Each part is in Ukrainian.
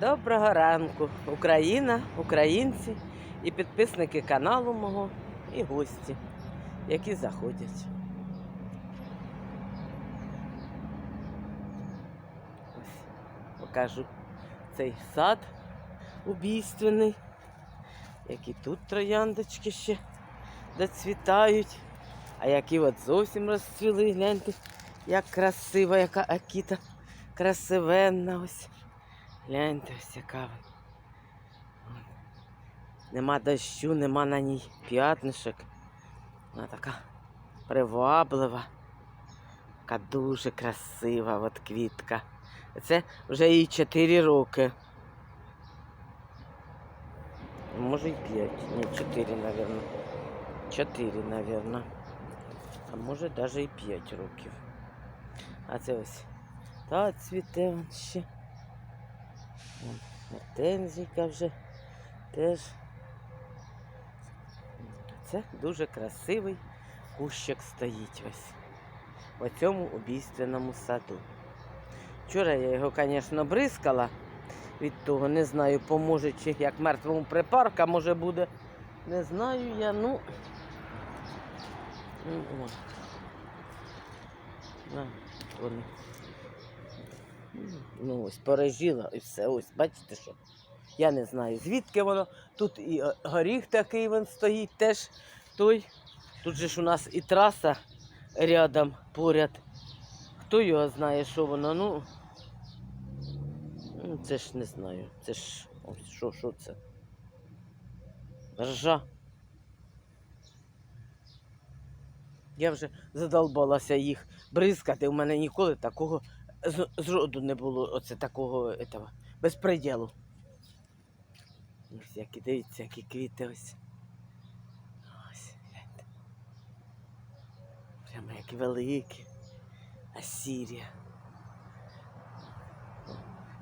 Доброго ранку, Україна, українці і підписники каналу мого, і гості, які заходять. Ось покажу цей сад убійственний, які тут трояндочки ще доцвітають, а які от зовсім розцвіли. Гляньте, як красива, яка акіта красивенна ось. Гляньте, ось яка. Нема дощу, нема на ній п'ятнишок. Вона така приваблива, така дуже красива от квітка. Це вже їй 4 роки. Може й 5, ні, 4, мабуть. 4, мабуть. А може навіть і 5 років. А це ось та цвіте ще. Гортензійка вже теж. Це дуже красивий кущик стоїть ось в цьому убійственному саду. Вчора я його, звісно, бризкала від того, не знаю, поможе чи як мертвому припарка може буде. Не знаю я, ну. ну, о. На, вони. Ну, ось пережила і все. Ось, бачите що? Я не знаю, звідки воно. Тут і е, горіх такий він стоїть теж той. Тут же ж у нас і траса рядом поряд. Хто його знає, що воно, ну. ну це ж не знаю. Це ж. Ось що, що це? Ржа. Я вже задолбалася їх бризкати. У мене ніколи такого з, зроду не було оце такого этого, безпреділу. Ось які, дивіться, які квіти ось. Ось, гляньте. Прямо які великі. Асірія.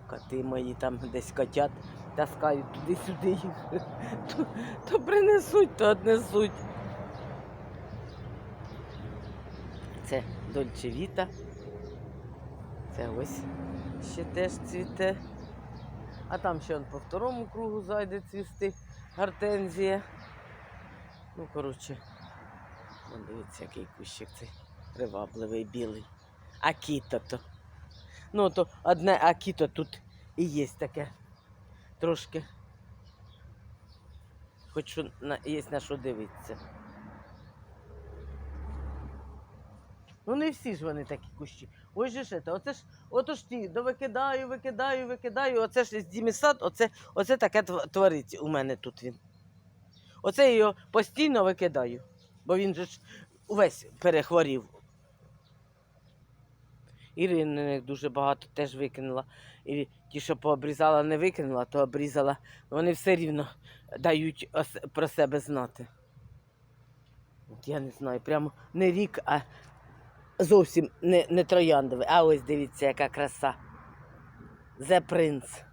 Коти мої там десь котят таскають туди-сюди їх. То, то принесуть, то однесуть. Це Дольче Віта. Це ось ще теж цвіте. А там ще по второму кругу зайде цвісти гортензія. Ну, коротше, дивіться, який кущик цей привабливий білий. Акіто то. Ну, то одне акіто тут і є таке трошки. Хоч є на що дивитися. Ну не всі ж вони такі кущі. Ось же ж це, оце ж, ото ж ті, до викидаю, викидаю, оце ж дімісад, оце, оце таке тв- творить у мене тут він. Оце його постійно викидаю, бо він же ж увесь перехворів. Ірини дуже багато теж викинула. І ті, що пообрізала, не викинула, то обрізала. Вони все рівно дають про себе знати. От я не знаю, прямо не рік, а зовсім не, не трояндовий. А ось дивіться, яка краса. The Prince.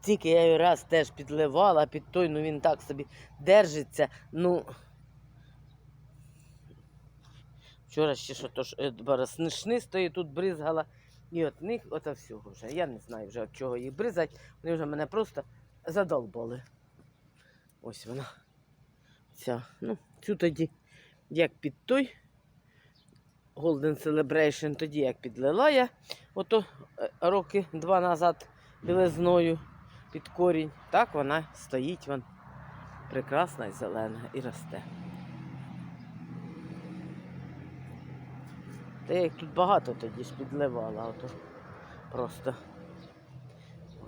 Тільки я його раз теж підливала під той, ну він так собі держиться. Ну. Вчора ще що то ж е, стоїть, тут бризгала. І от них ото всього вже. Я не знаю вже від чого їх бризать. Вони вже мене просто задолбали. Ось вона. Ця. Ну, цю тоді як під той Golden Celebration, тоді як підлила я ото е, роки два назад білизною під корінь. Так вона стоїть вон прекрасна і зелена і росте. Та я їх тут багато тоді ж підливала, ото просто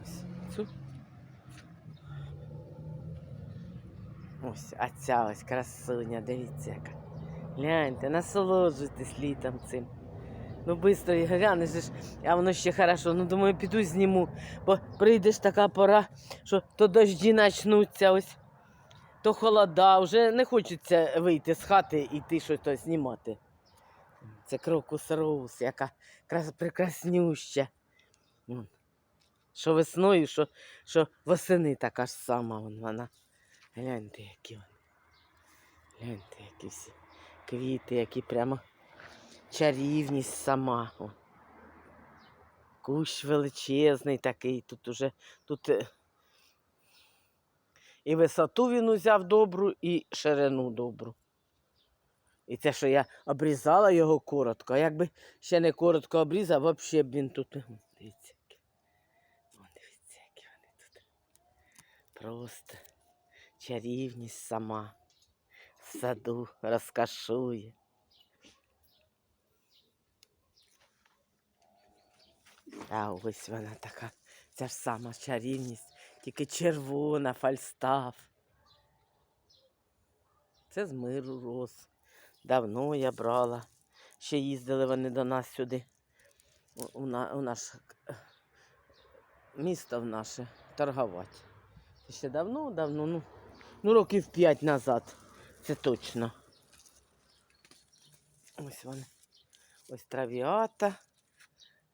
ось цю. Ось, а ця ось красуня, дивіться яка. Гляньте, насолоджуйтесь літом цим. Ну, швидко і глянеш, а воно ще хорошо. Ну, думаю, піду зніму. Бо прийде ж така пора, що то дожді почнуться ось, то холода, вже не хочеться вийти з хати і йти щось знімати. Це крокус роуз, яка крас- прекраснюща. Що весною, що, що восени така ж сама вон вона. Гляньте, які вони. Гляньте, які всі квіти, які прямо чарівність сама. О. Кущ величезний такий. Тут уже тут е, і висоту він узяв добру, і ширину добру. І те, що я обрізала його коротко, а якби ще не коротко обрізав, взагалі б він тут. Дивіться, дивіться, які вони тут. Просто чарівність сама. В саду розкашує. А ось вона така, ця ж сама чарівність, тільки червона, фальстаф. Це з миру рос. Давно я брала. Ще їздили вони до нас сюди, у, на- у наше місто в наше торгувати. Ще давно, давно, ну, ну років п'ять назад. Це точно. Ось вони. Ось травіата.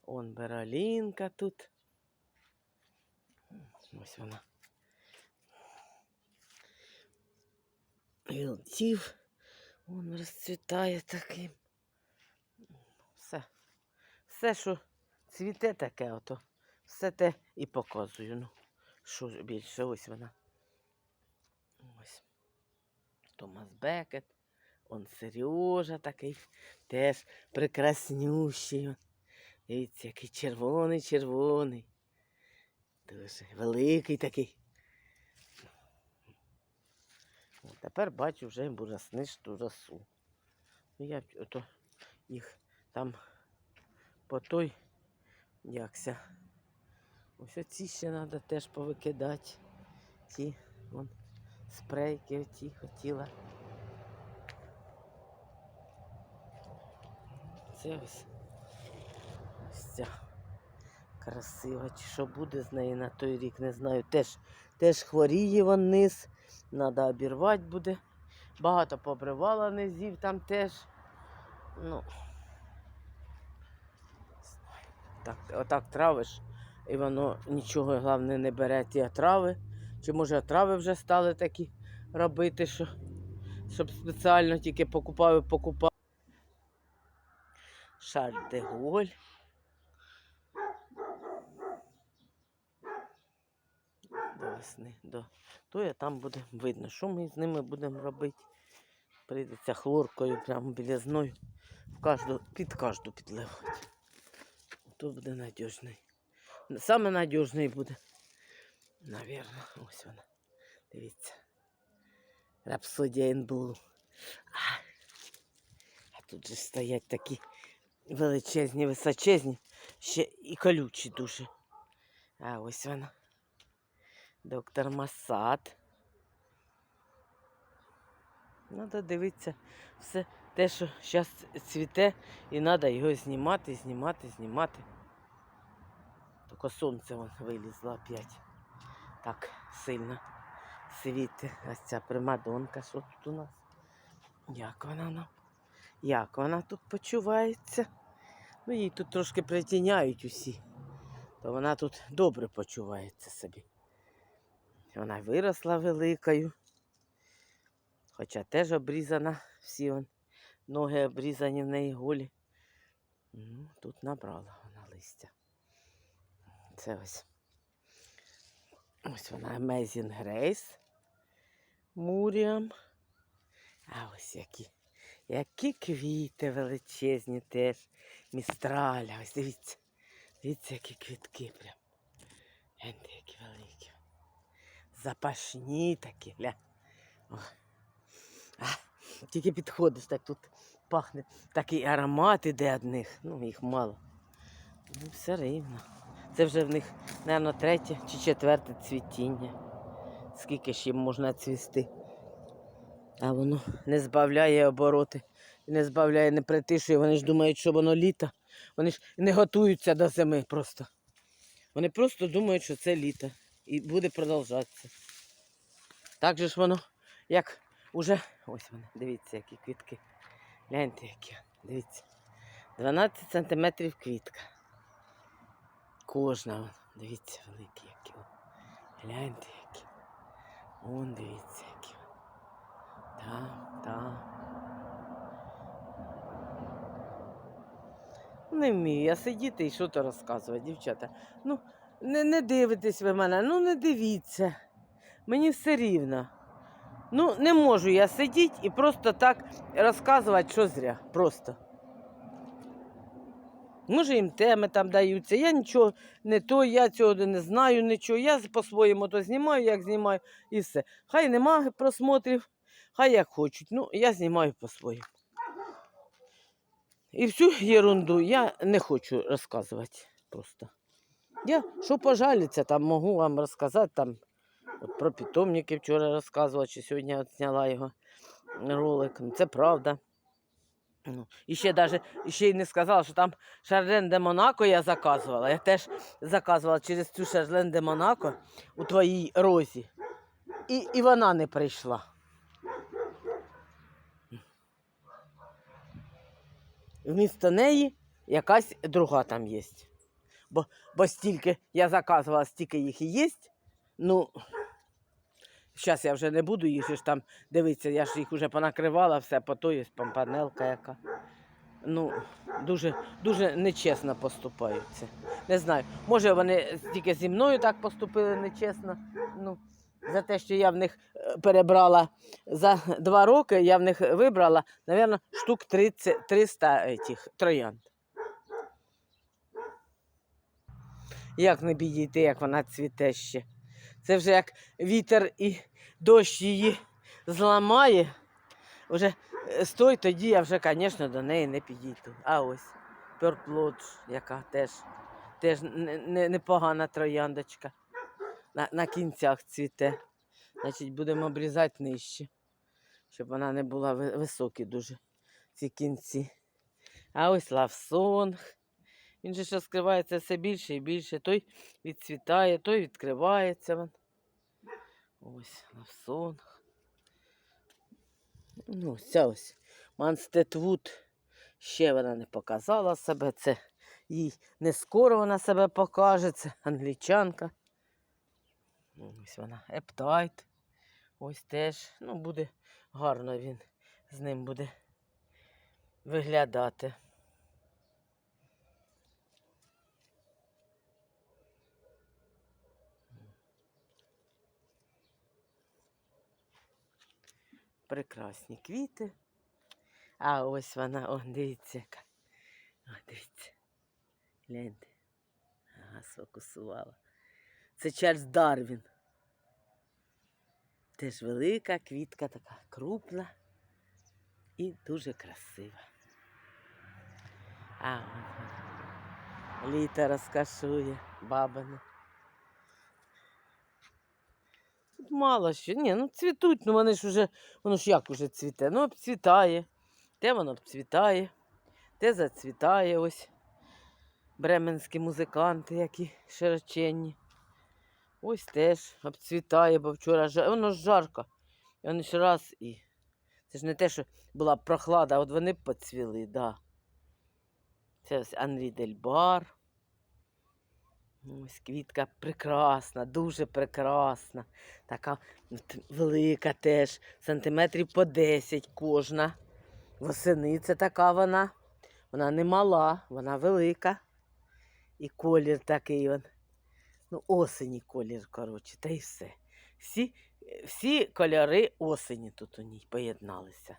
Он бералінка тут. Ось вона. Гілтів. Он розцвітає таким. Все. Все, що цвіте таке, ото. Все те і показую. Ну, що більше, ось вона. Ось. Томас Бекет. Он Сережа такий, теж прекраснющий. Дивіться, який червоний, червоний. Дуже великий такий. Тепер бачу вже бураснисту росу. Ну я ото їх там по той якся. Ось оці ще треба теж повикидати. Ці вон, спрейки оті хотіла. Це ось. Ось ця красива. Чи що буде з неї на той рік, не знаю. Теж, теж хворіє вон низ. Треба обірвати буде. Багато побривала низів там теж. Ну. Так, отак травиш, і воно нічого головне не бере ті отрави. Чи може отрави вже стали такі робити, що, щоб спеціально тільки покупав і покупав. Шарль де Голь. До весни. То я там буде видно, що ми з ними будемо робити. Прийдеться хлоркою прямо білізною в кожну, під кожну підливати. То буде надіжний. Саме надіжний буде. Навірно, ось вона. Дивіться. Рапсодія Інблу. А, а тут же стоять такі величезні, височезні, ще і колючі дуже. А ось вона. Доктор Масад. Надо дивитися все те, що зараз цвіте, і треба його знімати, знімати, знімати. Тільки сонце вон вилізло опять. Так сильно світить. Ось ця примадонка, що тут у нас? Як вона нам? Як вона тут почувається? Ну, її тут трошки притіняють усі, то вона тут добре почувається собі. Вона виросла великою. Хоча теж обрізана, всі он, ноги обрізані в неї голі. Ну, тут набрала вона листя. Це ось. Ось вона Amazing Grace. Муріам. А ось які. Які квіти величезні теж. Містраля. Ось дивіться. Дивіться, які квітки прям. Гляньте, які великі. Запашні такі. Ля. О. А, тільки підходиш, так тут пахне. Такий аромат іде від них. Ну, їх мало. Ну, все рівно. Це вже в них, мабуть, третє чи четверте цвітіння. Скільки їм можна цвісти. А воно не збавляє обороти, не збавляє, не притишує. Вони ж думають, що воно літо. Вони ж не готуються до зими просто. Вони просто думають, що це літо. І буде продовжатися. Так же ж воно, як уже. Ось вони, дивіться, які квітки. Гляньте, які. Дивіться. 12 сантиметрів квітка. Кожна, дивіться, великі які. Гляньте, які. Вон дивіться, які. Там, там. Не вмію я сидіти і що то розказувати, дівчата. Ну, не, не дивитесь ви мене, ну не дивіться. Мені все рівно. Ну, не можу я сидіти і просто так розказувати, що зря. Просто. Може, їм теми там даються. Я нічого не то, я цього не знаю, нічого. Я по-своєму то знімаю, як знімаю, і все. Хай нема просмотрів, хай як хочуть. Ну, я знімаю по-своєму. І всю ерунду я не хочу розказувати просто. Я що пожаліться, там можу вам розказати там. От про питомники вчора розказувала, чи сьогодні от зняла його ролик. Це правда. Ну, і ще даже, ще й не сказала, що там Шарлен де Монако я заказувала. Я теж заказувала через цю Шарлен де Монако у твоїй розі. І, і вона не прийшла. Вмісто неї якась друга там є. Бо, бо стільки я заказувала, стільки їх і є. Ну, зараз я вже не буду їх ж там дивитися, я ж їх вже понакривала, все, по то є помпанелка яка. Ну, дуже, дуже нечесно поступаються. Не знаю, може вони тільки зі мною так поступили нечесно. Ну, за те, що я в них е, перебрала за два роки, я в них вибрала, мабуть, штук 30, 300 этих троянд. Як не підійти, як вона цвіте ще. Це вже як вітер і дощ її зламає. Вже е, стой, тоді я вже, звісно, до неї не підійду. А ось Пёртлодж, яка теж, теж не- не- непогана трояндочка. На, на кінцях цвіте. Значить, будемо обрізати нижче, щоб вона не була високі дуже, ці кінці. А ось лавсонг. Він же ж розкривається все більше і більше. Той відцвітає, той відкривається. Ось лавсонг. Ну, ця ось Манстетвуд. Ще вона не показала себе. Це їй не скоро вона себе покаже. Це англічанка. Ну, Ось вона. Ептайт. Ось теж. Ну, буде гарно він з ним буде виглядати. Прекрасні квіти. А ось вона, о, дивіться яка. О, дивіться. Гляньте. Ага, сфокусувала. Це Чарльз Дарвін. Теж велика квітка, така крупна і дуже красива. А. Літо розкашує бабина. Тут мало що. Ні, ну цвітуть, ну вони ж уже, воно ж як уже цвіте? Ну, обцвітає. Те воно обцвітає, те зацвітає ось. Бременські музиканти, які широченні. Ось теж обцвітає, бо вчора жа... воно ж жарко. І вони ж раз і. Це ж не те, що була прохлада, а от вони поцвіли, да. Це ось Анрі Дельбар. Ось квітка прекрасна, дуже прекрасна. Така велика теж, сантиметрів по 10 кожна. Восени це така вона. Вона не мала, вона велика. І колір такий. он. Ну, осені колір, коротше, та й все. Всі, всі кольори осені тут у ній поєдналися.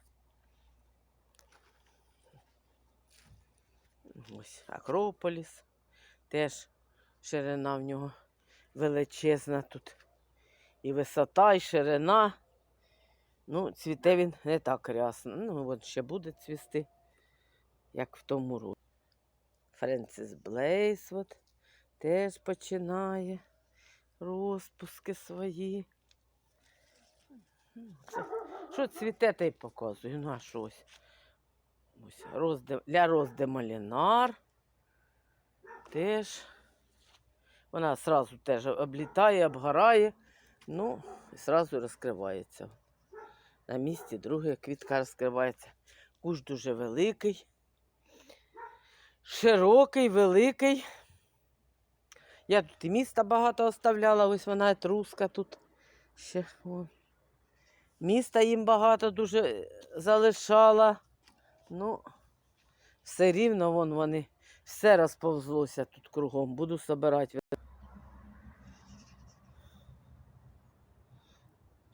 Ось Акрополіс. Теж ширина в нього величезна тут. І висота, і ширина. Ну, цвіте він не так рясно. Ну, от ще буде цвісти, як в тому році. Френсіс Блейс от, теж починає розпуски свої. Ну, що цвіте, те й показую. Ну, а що ось. Ось розде, для розде Малінар. Теж. Вона одразу теж облітає, обгорає, ну, і одразу розкривається. На місці друга квітка розкривається. Куш дуже великий, широкий, великий. Я тут і міста багато оставляла, ось вона етруска тут ще. О. Міста їм багато дуже е, залишала. Ну, все рівно вон вони Все розповзлося тут кругом. Буду собирати.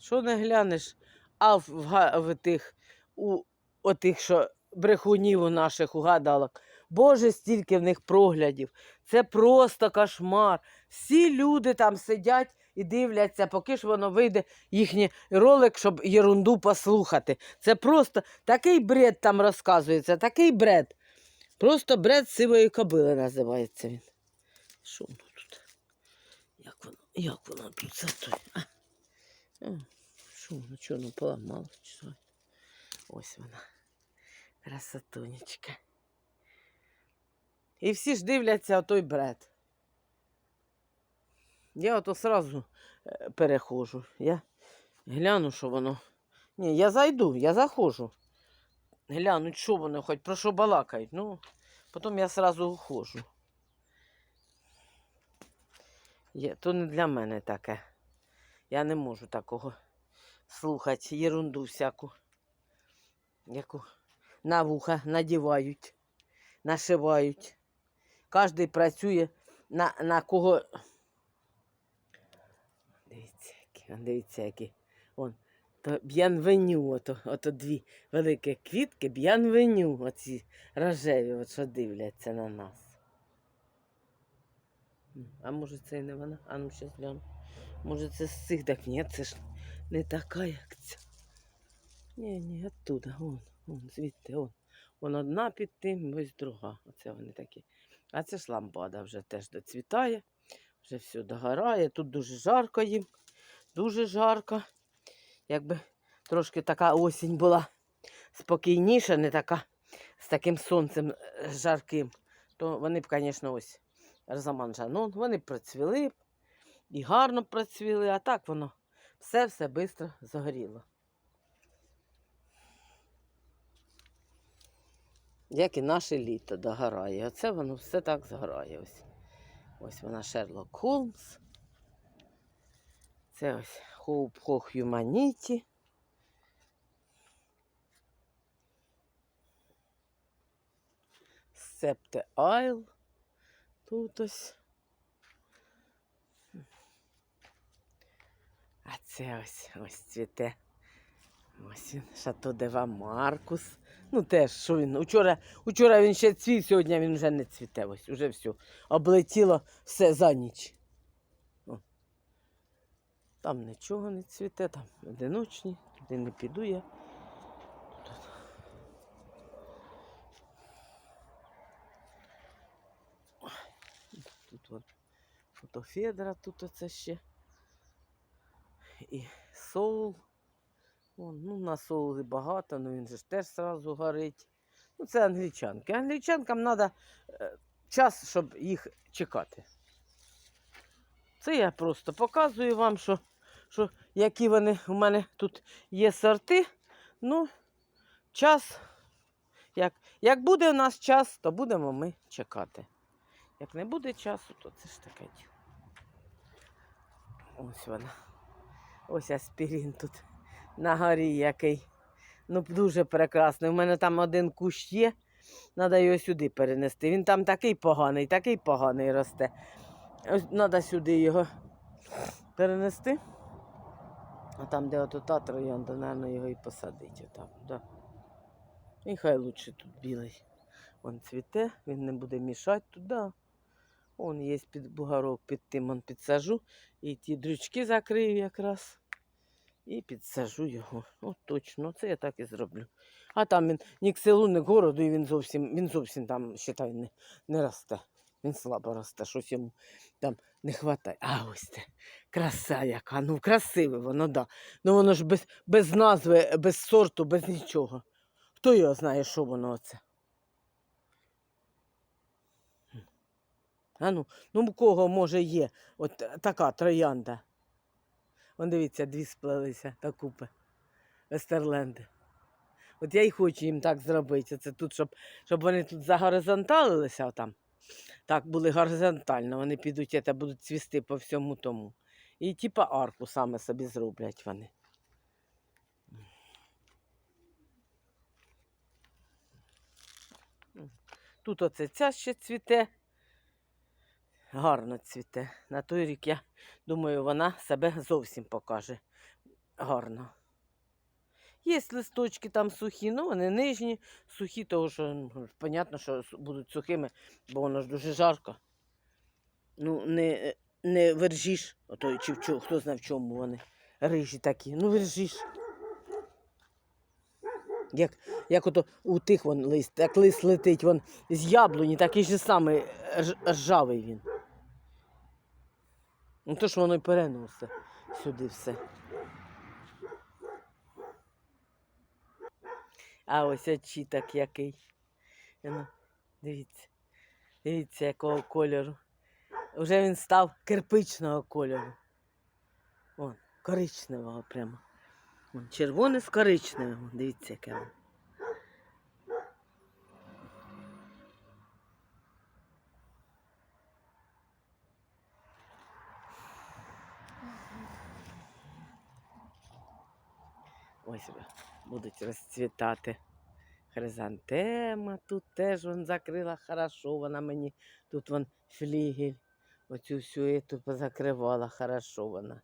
Що не глянеш, а в, в, в тих, у отих, що брехунів у наших угадалок. Боже, стільки в них проглядів. Це просто кошмар. Всі люди там сидять і дивляться, поки ж воно вийде їхній ролик, щоб єрунду послухати. Це просто такий бред там розказується, такий бред. Просто бред сивої кобили називається він. Що воно тут? Як воно, як воно тут це той? Що воно, чого воно поламало? що? Ось вона. Красотунечка. І всі ж дивляться отой бред. Я ото сразу е, перехожу. Я гляну, що воно. Ні, я зайду, я заходжу. Глянуть, що вони хоч про що балакають. Ну, потім я сразу уходжу. Є, то не для мене таке. Я не можу такого слухати єрунду всяку, яку на вуха надівають, нашивають. Кожен працює на, на кого. Дивіться, які, дивіться, які. Вон, то б'янвеню, ото, ото дві великі квітки, б'янвеню, оці рожеві, от що дивляться на нас. А може це і не вона? А ну щас гляну. Може це з цих, так ні, це ж не така, як ця. Ні, ні, оттуда, вон, вон, звідти, вон. Вон одна під тим, ось друга. Оце вони такі. А це ж лампада вже теж доцвітає, вже все догорає. Тут дуже жарко їм, дуже жарко. Якби трошки така осінь була спокійніша, не така з таким сонцем е, жарким, то вони б, звісно, ось Жанон, вони б процвіли і гарно процвіли, а так воно все-все швидко загоріло. Як і наше літо догорає. Оце воно все так згорає. Ось, ось вона Шерлок Холмс. Це ось Хоуп Хо Humanity. Септе Айл. Тут ось. А це ось ось цвіте. Ось він, Шато Дева Маркус. Ну теж, що він. Учора, учора він ще цвів, сьогодні він вже не цвіте. Ось, уже все. Облетіло все за ніч. О. Там нічого не цвіте, там одиночні, туди не піду я. Тут. Тут от фотофедра, тут оце ще. І соул. Вон, ну, на соули багато, ну він же ж теж сразу горить. Ну, це англічанки. Англічанкам треба час, щоб їх чекати. Це я просто показую вам, що, що які вони у мене тут є сорти. Ну, час. Як, як буде у нас час, то будемо ми чекати. Як не буде часу, то це ж таке діло. Ось вона. Ось аспірин тут на горі який. Ну, дуже прекрасний. У мене там один кущ є. Треба його сюди перенести. Він там такий поганий, такий поганий росте. Ось треба сюди його перенести. А там, де ото та троянда, напевно, його і посадить. Отам, да. І хай лучше тут білий. Він цвіте, він не буде мішати туди. Он є під бугорок, під тим он підсажу. І ті дрючки закрию якраз. І підсажу його. От точно, це я так і зроблю. А там він ні к селу, ні к городу, і він зовсім, він зовсім там, считай, не, не росте. Він слабо росте, щось йому там не вистачає. А ось це. Краса яка. Ну, красиве воно, да. Ну воно ж без, без назви, без сорту, без нічого. Хто його знає, що воно оце? А ну, ну у кого може є от така троянда? Вон дивіться, дві сплелися та купи. Вестерленди. От я і хочу їм так зробити. Це тут, щоб, щоб вони тут загоризонталилися там. Так, були горизонтально, вони підуть та будуть цвісти по всьому тому. І типа арку саме собі зроблять вони. Тут оце ця ще цвіте. Гарно цвіте. На той рік я думаю, вона себе зовсім покаже гарно. Є листочки там сухі, ну вони нижні, сухі, тому що ну, понятно, що будуть сухими, бо воно ж дуже жарко. Ну, не, не вержиш, ото, чи в чому, хто знає в чому вони. Рижі такі. Ну, вержиш. Як, як ото у тих вон лист, як лист летить вон з яблуні, такий же самий ржавий він. Ну то ж воно й переносить сюди все. А ось очіток який. Дивіться. Дивіться, якого кольору. Вже він став кирпичного кольору. Вон, коричневого прямо. Вон, червоне з коричневим. Дивіться, яке воно. Ось будуть розцвітати. Хризантема тут теж вон закрила хорошо, вона мені тут вон флігель. Оцю всю ету позакривала хорошо вона.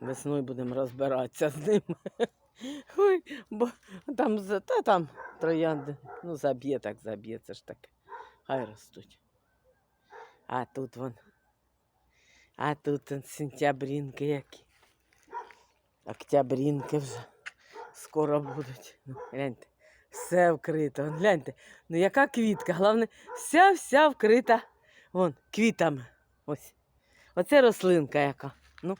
Весною будемо розбиратися з ним. Ой, бо там, та там троянди, ну заб'є так заб'є, це ж так. Хай ростуть. А тут вон. А тут сентябрінки які. Октябрінки вже скоро будуть. Ну, гляньте, все вкрито. Гляньте, ну яка квітка. Головне, вся-вся вкрита вон, квітами. Ось. Оце рослинка яка. Ну.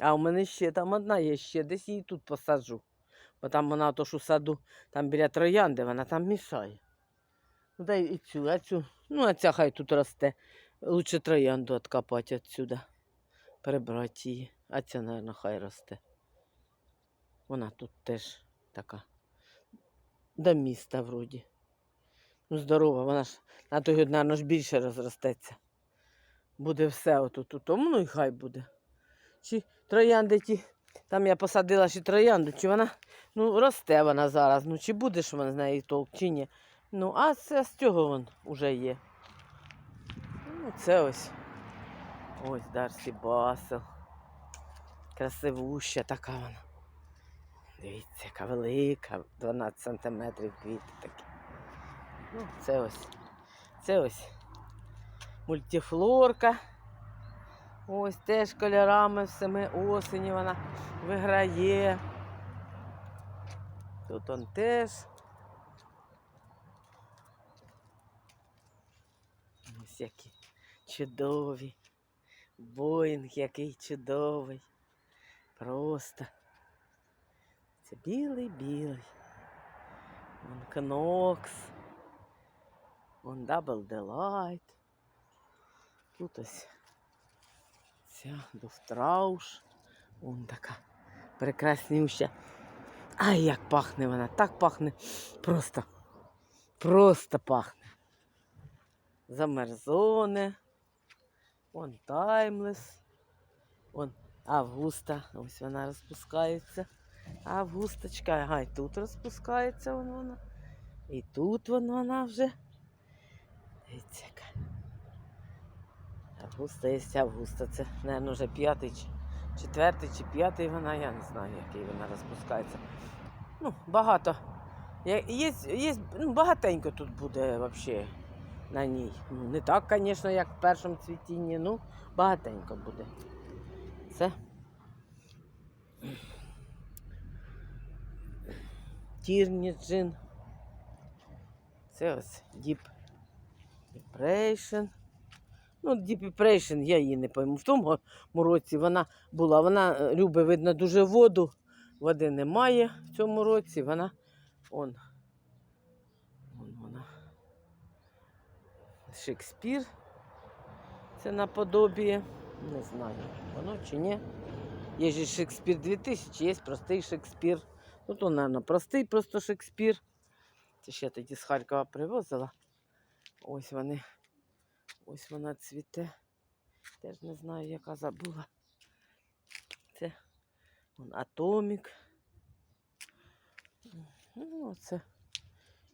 А у мене ще там одна є, ще десь її тут посаджу. Бо там вона то у саду, там біля троянди, вона там мішає. Ну дай і цю, а цю. Ну, а ця хай тут росте. Лучше троянду откопати отсюда. Перебрати її. А ця, мабуть, хай росте. Вона тут теж така. До міста вроді. Ну, здорова, вона ж на той год, мабуть, ж більше розростеться. Буде все отут тому, ну і хай буде. Чи троянди ті, там я посадила ще троянду, чи вона, ну, росте вона зараз, ну чи буде ж вона з неї толк, чи ні. Ну, а це з цього вон уже є. Ну, це ось. Ось Дарсі Басел. Красивуща така вона. Дивіться, яка велика, 12 сантиметрів квіти такі. Ну, це ось. Це ось мультифлорка. Ось теж кольорами всіми осені вона виграє. Тут он теж. Ось які чудові. Боїнг який чудовий. Просто. Це білий-білий. Вон Кнокс. Вон Double Delight. Тут ось ця Дуфтрауш. Вон така прекраснюща. Ай, як пахне вона, так пахне. Просто, просто пахне. Замерзоне. Вон таймлес. Вон Августа. Ось вона розпускається. Августочка. Ага, і тут розпускається вон вона. І тут вон вона вже. Дивіться яка. Августа є Августа. Це, мабуть, вже п'ятий, четвертий чи п'ятий вона, я не знаю, який вона розпускається. Ну, багато. Є, є, є, ну, багатенько тут буде взагалі на ній. Ну, не так, звісно, як в першому цвітінні, ну, багатенько буде. Це. Тірні джин. Це ось Deep Depression. Ну, Depression, я її не пойму. В тому році вона була, вона е, любить, видно, дуже воду. Води немає в цьому році. Вона он. Вон вона. Шекспір. Це наподобіє. Не знаю, воно чи ні. Є ж Шекспір 2000, є простий Шекспір. Ну, то, мабуть, простий просто Шекспір. Це ще тоді з Харкова привозила. Ось вони. Ось вона цвіте. Теж не знаю, яка забула. Це вон, атомік. Ну, оце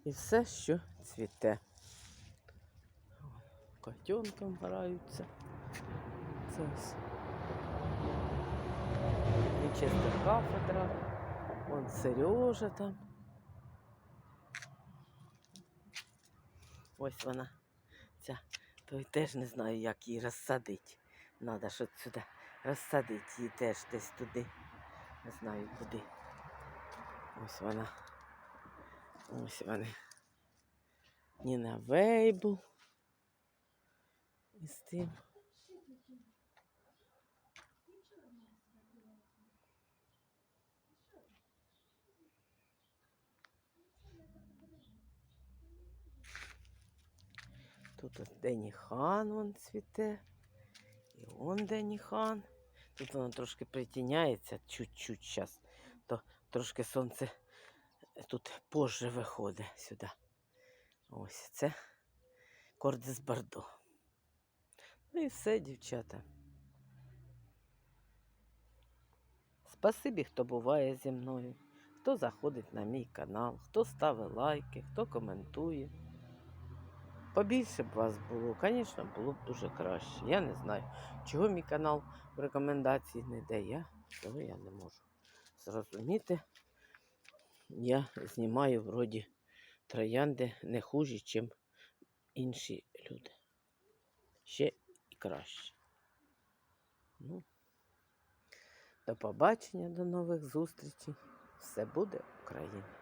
і все, що цвіте. Котенком граються. Це ось. Вічеста кафедра. Вон Сережа там. Ось вона. Ця. Той теж не знаю, як її розсадити. Надо ж сюди розсадити її теж десь туди. Не знаю куди. Ось вона. Ось вони. Ніна Вейбл. І. Тут от Дені Хан вон цвіте. І он Дені Хан. Тут воно трошки притіняється чуть-чуть зараз. То трошки сонце тут позже виходить сюди. Ось це кордис Бордо. Ну і все, дівчата. Спасибі, хто буває зі мною, хто заходить на мій канал, хто ставить лайки, хто коментує. Побільше б вас було, звісно, було б дуже краще. Я не знаю, чого мій канал в рекомендації не дає. Цього я не можу зрозуміти. Я знімаю вроді троянди не хуже, ніж інші люди. Ще краще. Ну, до побачення, до нових зустрічей. Все буде Україна!